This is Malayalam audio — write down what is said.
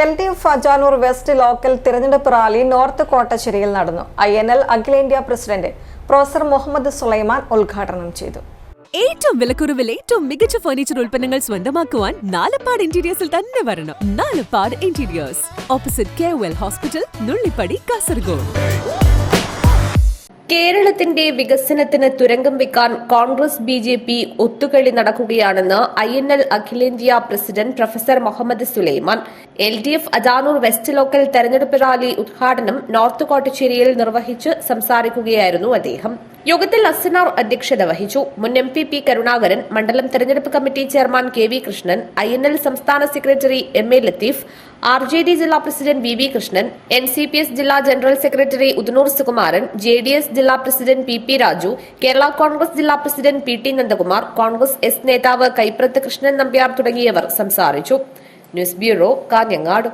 L D F Ajanur west local തിരഞ്ഞെടുപ്പ് റാലി നോർത്ത് കോട്ടശ്ശേരിയിൽ നടന്നു. ഐ എൻ എൽ അഖിലേന്ത്യാ പ്രസിഡന്റ് പ്രൊഫസർ മുഹമ്മദ് സുലൈമാൻ ഉദ്ഘാടനം ചെയ്തു. ഏറ്റവും വിലക്കുറവിൽ ഏറ്റവും മികച്ച ഫർണിച്ചർ ഉൽപ്പന്നങ്ങൾ സ്വന്തമാക്കുവാൻ നാലപ്പാട് ഇന്റീരിയേഴ്സിൽ തന്നെ വരണം. Nalappad interiors opposite K hospital Nullippady Kasaragod കേരളത്തിന്റെ വികസനത്തിന് തുരങ്കം വെക്കാൻ കോൺഗ്രസ് ബി ജെ പി ഒത്തുകളി നടക്കുകയാണെന്ന് ഐ എൻ എൽ അഖിലേന്ത്യാ president professor Muhammad Sulaiman L D F Ajanur west local തെരഞ്ഞെടുപ്പ് റാലി ഉദ്ഘാടനം നോർത്ത് കോട്ടച്ചേരിയിൽ നിർവഹിച്ച് സംസാരിക്കുകയായിരുന്നു അദ്ദേഹം. യോഗത്തിൽ അസ്സനാർ അധ്യക്ഷത വഹിച്ചു. മുൻ എം പി പി കരുണാകരൻ മണ്ഡലം തെരഞ്ഞെടുപ്പ് committee chairman K V Krishnan I N L സംസ്ഥാന secretary M A Latheef R J D ജില്ലാ president V V Krishnan N C P S ജില്ലാ general secretary Udinoor Sukumaran J D S ജില്ലാ president P P Raju Kerala Congress ജില്ലാ president P T Nandakumar Congress S നേതാവ് കൈപ്രത്ത് കൃഷ്ണൻ നമ്പ്യാർ തുടങ്ങിയവർ സംസാരിച്ചു. News bureau Kanhangad.